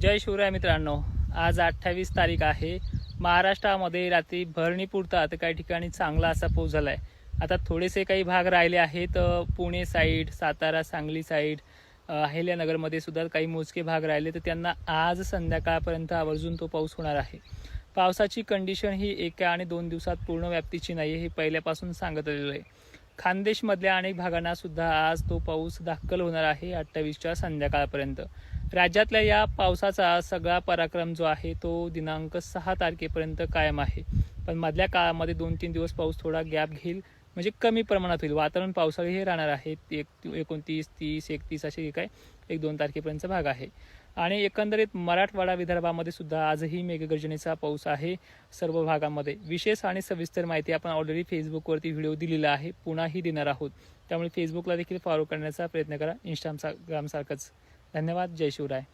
जय शिवराय मित्रांनो आज अठ्ठावीस तारीख आहे. महाराष्ट्रामध्ये रात्री भरणी पुरतात काही ठिकाणी चांगला असा पाऊस झाला आहे आता थोडेसे काही भाग राहिले आहेत पुणे साईड सातारा सांगली साईड अहिल्यानगरमध्ये सुद्धा काही मोजके भाग राहिले. तर त्यांना आज संध्याकाळपर्यंत आवर्जून तो पाऊस होणार आहे. पावसाची कंडिशन ही एका आणि दोन दिवसात पूर्ण व्याप्तीची नाही हे पहिल्यापासून सांगत आलेलं आहे. खानदेशमधल्या अनेक भागांना सुद्धा आज तो पाऊस दाखल होणार आहे अठ्ठावीसच्या संध्याकाळपर्यंत. राज्यातल्या या पावसाचा सगळा पराक्रम जो आहे तो दिनांक सहा तारखेपर्यंत कायम आहे. पण मधल्या काळामध्ये दोन तीन दिवस पाऊस थोडा गॅप घेईल म्हणजे कमी प्रमाणात होईल. वातावरण पावसाळी हे राहणार आहे. एक एकोणतीस तीस एकतीस असे काय? एक दोन तारखेपर्यंतचा भाग आहे. आणि एकंदरीत मराठवाडा विदर्भामध्ये सुद्धा आजही मेघगर्जनेचा पाऊस आहे सर्व भागामध्ये. विशेष आणि सविस्तर माहिती आपण ऑलरेडी फेसबुकवरती व्हिडिओ दिलेला आहे. पुन्हाही देणार आहोत. त्यामुळे फेसबुकला देखील फॉलो करण्याचा प्रयत्न करा. इंस्टाग्रामसारखंच धन्यवाद जय शिवराय.